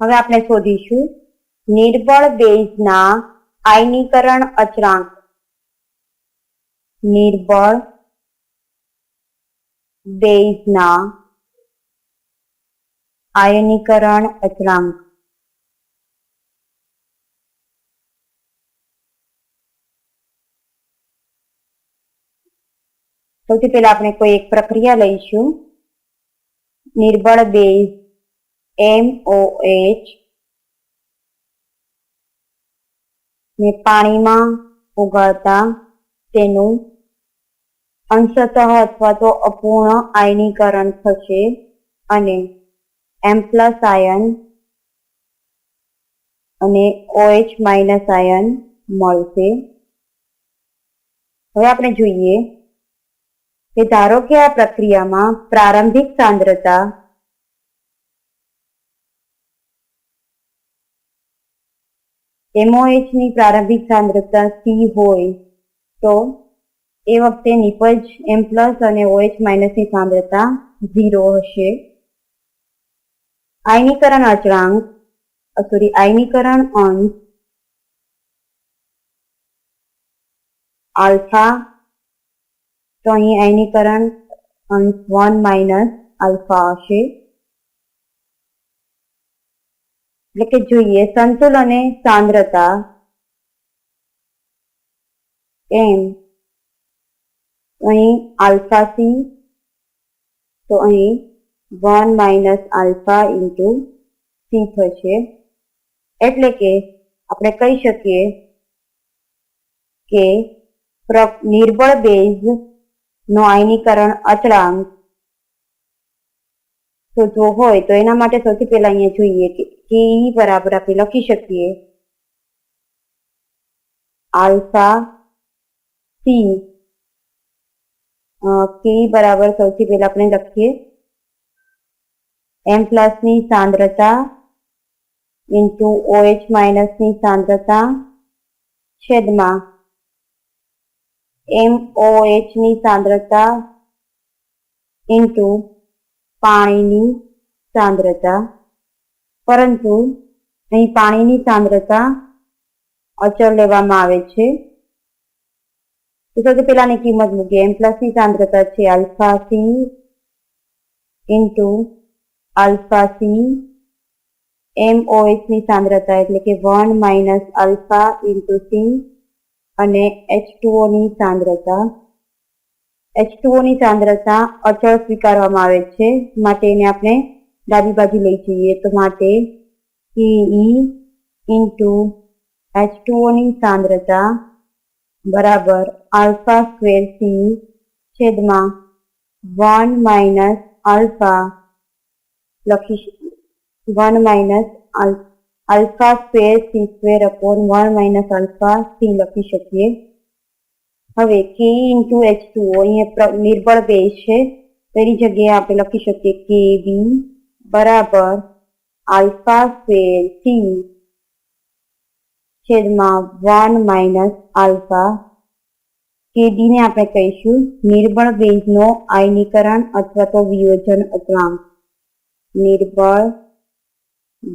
હવે આપણે શોધીશું. નિર્બળ બેઝના આયનીકરણ અચળાંક. નિર્બળ બેઝના આયનીકરણ અચળાંક. સૌથી પહેલા આપણે કોઈ એક પ્રક્રિયા લઈશું. નિર્બળ બેઝ MOH ને પાણીમાં ઉગાડતા તેનું અંશતઃ અથવા તો અપૂર્ણ આયનીકરણ થશે અને એમ પ્લસ આયન અને ઓએચ માઇનસ આયન મળશે. હવે આપણે જોઈએ કે ધારો કે આ પ્રક્રિયામાં પ્રારંભિક સાંદ્રતા MOH ની પ્રારંભિક સાંદ્રતા સી હોય તો એ વખતે નિપજ એમ પ્લસ અને ઓએચ માઇનસની સાંદ્રતા ઝીરો હશે. આયનીકરણ અચળાંક સોરી આયનીકરણ અંશ આલ્ફા, તો અહીં આયનીકરણ અંશ વન માઇનસ આલ્ફા હશે. એટલે કે જોઈએ, સંતુલને સાંદ્રતા. એમ. અહીં આલ્ફા સી. તો અહીં one minus alpha into C થશે. એટલે કે આપણે કહી શકીએ કે નિર્બળ બેઝ નો આયનીકરણ અચળાંક શોધવો હોય તો એના માટે સૌથી પહેલા અહીંયા જોઈએ કે કે ઈ બરાબર આપણે લખી શકીએ આલ્ફા સી કે ઈ બરાબર સૌથી પહેલા આપણે લખીએ એમ પ્લસની સાંદ્રતા ઇન્ટુ ઓએચ માઇનસની સાંદ્રતા છેદમાં એમ ઓએચની સાંદ્રતા ઇન્ટુ પાણીની સાંદ્રતા પરંતુ અહીં પાણીની સાંદ્રતા અચળ લેવામાં આવે છે. તો સૌથી કિંમત મૂકીએ. એમ પ્લસની સાંદ્રતા છે alpha C into alpha C M ની સાંદ્રતા એટલે કે one minus alpha into C અને એચની સાંદ્રતા. એચની સાંદ્રતા અચળ સ્વીકારવામાં આવે છે. માટે એને આપણે ડાબી બાજુ લઈ જઈએ તો માટે કે ઈ ઇન્ટુ એચની સાંદ્રતા બરાબર આલ્ફા સ્ક્વેર સી છેદમાં વન માઇનસ આલ્ફા લખી one minus alpha square C square upon one minus alpha C લખી શકીએ હવે કે ઇન્ટુ એચ ટુ અહીંયા પ્ર- નિર્બળ બેઝ છે તો એની જગ્યાએ આપણે લખી શકીએ કે બી બરાબર આલ્ફા સ્ક્વેર સી છેદમાં વન માઇનસ આલ્ફા કેડીને આપણે કહીશું નિર્બળ બેઝનો આયનીકરણ અથવા તો વિયોજન અચળાંક. નિર્બળ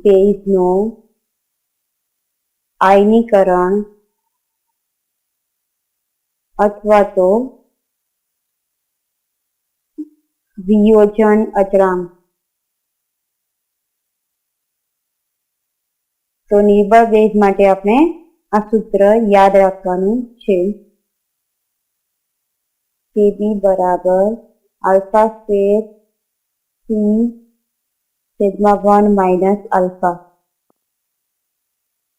બેઝનો આયનીકરણ અથવા તો વિયોજન અચળાંક. તો નિર્બળ બેઝ માટે આપણે આ સૂત્ર યાદ રાખવાનું છે. કેબી બરાબર આલ્ફા સ્ક્વેર સી છેદમાં વન માઇનસ આલ્ફા.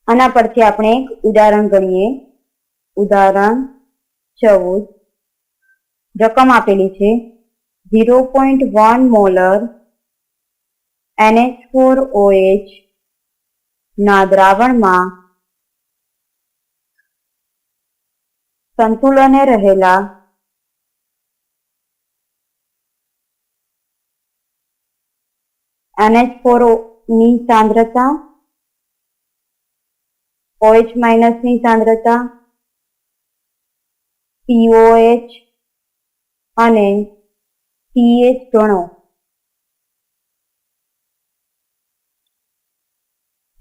આના પરથી આપણે એક ઉદાહરણ ગણીએ. ઉદાહરણ ચૌદ. રકમ આપેલી છે. Zero point one molar NH four OH ના દ્રાવણમાં સંતુલને રહેલા એનએચ ફોરની સાંદ્રતા, ઓએચ માઇનસની સાંદ્રતા, પીઓએચ અને PH ગણો.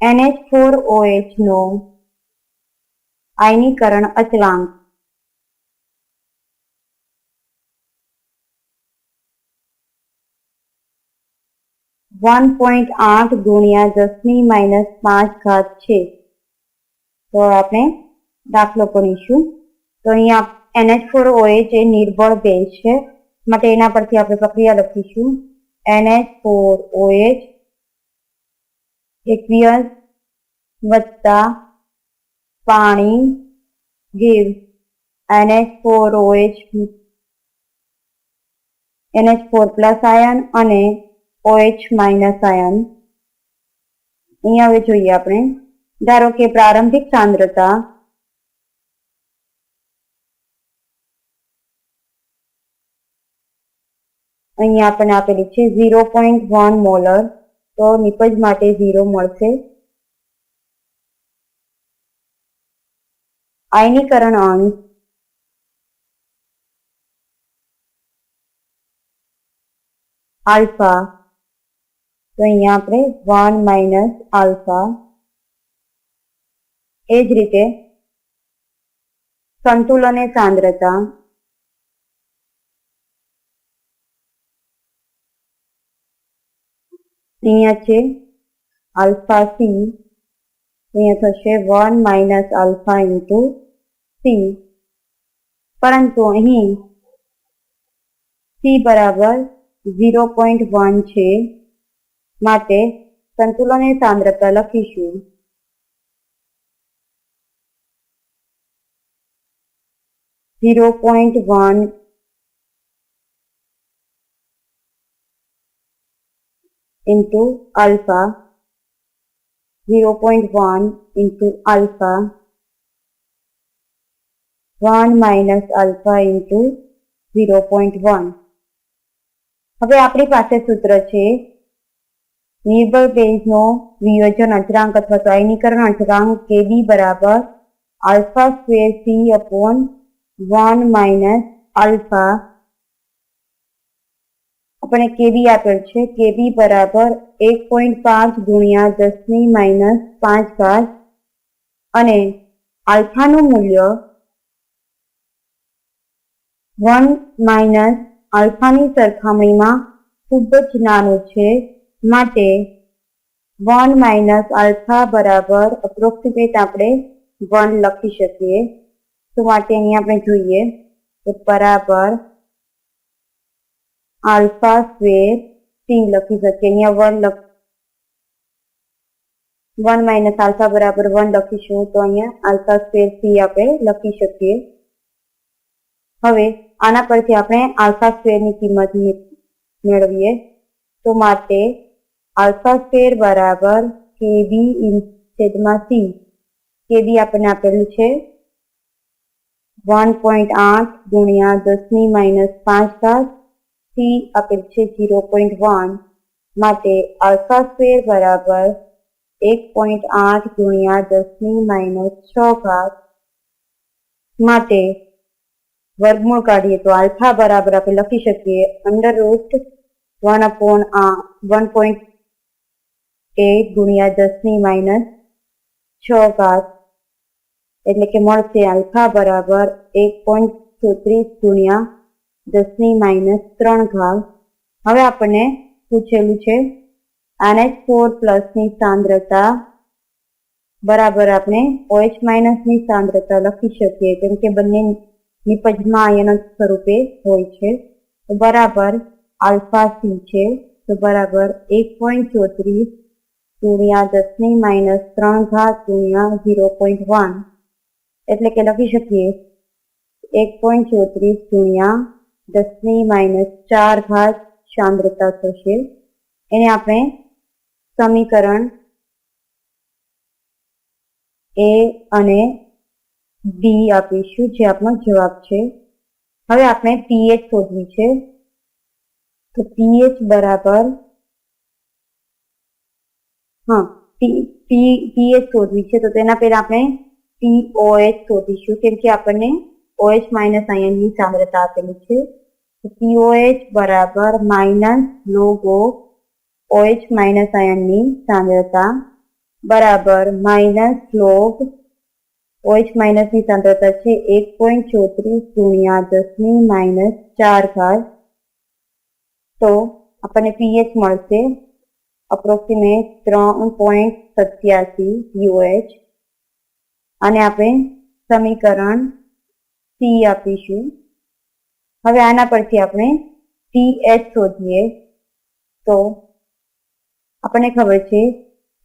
NH4OH નો આયનીકરણ અચળાંક વન પોઈન્ટ આઠ ગુણ્યા દસની માઇનસ પાંચ ઘાત છે. તો આપણે દાખલો કરીશું. તો અહીંયા એનએચ ફોર ઓએચ એ નિર્બળ બેઝ છે. માટે એના પરથી આપણે પ્રક્રિયા લખીશું. એનએચ ફોર ઓએચ એકવીસ વત્તા પાણી give NH four OH NH four plus ion અને ઓએચ માઇનસ આયન. અહીંયા હવે જોઈએ આપણે. ધારો કે પ્રારંભિક સાંદ્રતા અહીંયા આપણને આપેલી છે ઝીરો પોઈન્ટ વન મોલર. તો નિપજ માટે ઝીરો મળશે. આયનીકરણ અંશ આલ્ફા. તો અહીંયા આપણે વન માઇનસ આલ્ફા. એ જ રીતે સંતુલને સાંદ્રતા. અહીંયા છે આલ્ફા સી, અહીંયા થશે one minus alpha into C. પરંતુ અહીં સી બરાબર ઝીરો પોઈન્ટ વન છે માટે સંતુલનની સાંદ્રતા લખીશું. Zero point one into alpha 0.1 into alpha 1 minus alpha into 0.1 હવે આપણી પાસે સૂત્ર છે નિર્બળ બેઝનો વિયોજન અચરાંક અથવા તો આયનીકરણ અચરાંક કેબી બરાબર alpha square C upon one minus alpha આપણે કેબી આપેલ છે? કેબી બરાબર એક પોઈન્ટ પાંચ ગુણ્યા દસની માઇનસ પાંચ ઘાત અને આલ્ફાનું મૂલ્ય વન માઇનસ આલ્ફાની સરખામણીમાં ખૂબ જ નાનું છે માટે વન માઇનસ આલ્ફા બરાબર અપ્રોક્સિમેટ આપણે વન લખી શકીએ. તો માટે અહીં આપણે જોઈએ તો બરાબર આલ્ફા, સ્ક્વેર સી લખી શકીએ. અહીંયા વન લખ, વન માઇનસ આલ્ફા બરાબર વન લખીશું. તો અહીંયા આલ્ફા, સ્ક્વેર સી આપણે લખી શકીએ. હવે આના પરથી આપણે આલ્ફા, સ્ક્વેરની કિંમત મેળવીએ. તો માટે આલ્ફા, સ્ક્વેર બરાબર કેબી છેદમાં સી. કેબી આપણને આપેલું છે વન પોઈન્ટ આઠ ગુણ્યા દસની માઇનસ પાંચ ઘાત સી આપેલ છે ઝીરો પોઈન્ટ વન માટે આલ્ફા સ્ક્વેર બરાબર એક પોઈન્ટ આઠ ગુણ્યા દસની માઇનસ છ ઘાત માટે વર્ગમૂળ કાઢીએ તો આલ્ફા બરાબર આપણે લખી શકીએ અંડર રૂટ વન અપોન આ વન પોઈન્ટ એટ ગુણ્યા દસની માઇનસ છ ઘાત એટલે કે મળશે આલ્ફા બરાબર એક પોઈન્ટ ચોત્રીસ ગુણ્યા દસની માઇનસ ત્રણ ઘાત. હવે આપણને પૂછેલું છે એનએચ ફોર પ્લસની સાંદ્રતા બરાબર આપણે ઓએચ માઇનસની સાંદ્રતા લખી શકીએ, કેમ કે બંને નિપજમાં આયન સ્વરૂપે હોય છે. તો બરાબર આલ્ફા સી છે, તો બરાબર એક પોઈન્ટ ચોત્રીસ ગુણ્યા દસની માઇનસ ત્રણ ઘાત ગુણ્યા ઝીરો પોઈન્ટ વન એટલે કે લખી શકીએ, એક પોઈન્ટ ચોત્રીસ ગુણ્યા દસની માઇનસ ચાર ઘાત સાંદ્રતા થશે. એને આપણે સમીકરણ એ અને બી આપીશું, જે આપણો જવાબ છે. હવે આપણે પીએચ શોધવી છે. તો પીએચ બરાબર હા પીએચ શોધવી છે. તો તેના પહેલા આપણે પીઓએચ શોધીશું, કેમ કે આપણને ઓએચ માઇનસ આયનની સાંદ્રતા આપેલી છે. પીઓએચ બરાબર માઇનસ લોગો ઓએચ માઇનસ આયનની સાંદ્રતા બરાબર માઇનસ લોગ ઓએચ માઇનસની સાંદ્રતા છે એક પોઈન્ટ ચોત્રીસ ગુણ્યા દસની માઇનસ ચાર ઘાત. તો આપણને પીએચ મળશે અપ્રોક્સિમેટ ત્રણ પોઈન્ટ સત્યાસી યુએચ અને આપણે સમીકરણ સી આપીશું. હવે આના પરથી આપણે પીએચ શોધીએ. તો આપણને ખબર છે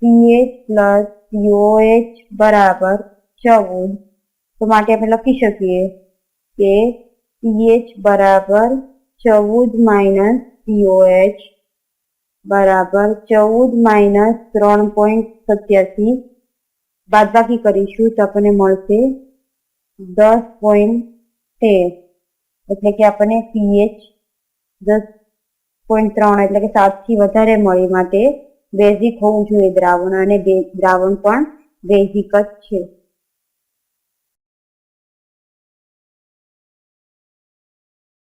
સીએચ પ્લસ સીઓએચ બરાબર ચૌદ. તો માટે આપણે લખી શકીએ કે સીએચ બરાબર ચૌદ માઇનસ સીઓએચ બરાબર ચૌદ માઇનસ ત્રણ પોઈન્ટ સત્યાસી. બાદબાકી કરીશું તો આપણને મળશે દસ પોઈન્ટ તેર. એટલે કે આપણને પીએચ દસ પોઈન્ટ ત્રણ એટલે કે સાતથી વધારે મળી માટે બેઝિક હોવું જોઈએ દ્રાવણ અને દ્રાવણ પણ બેઝિક જ છે.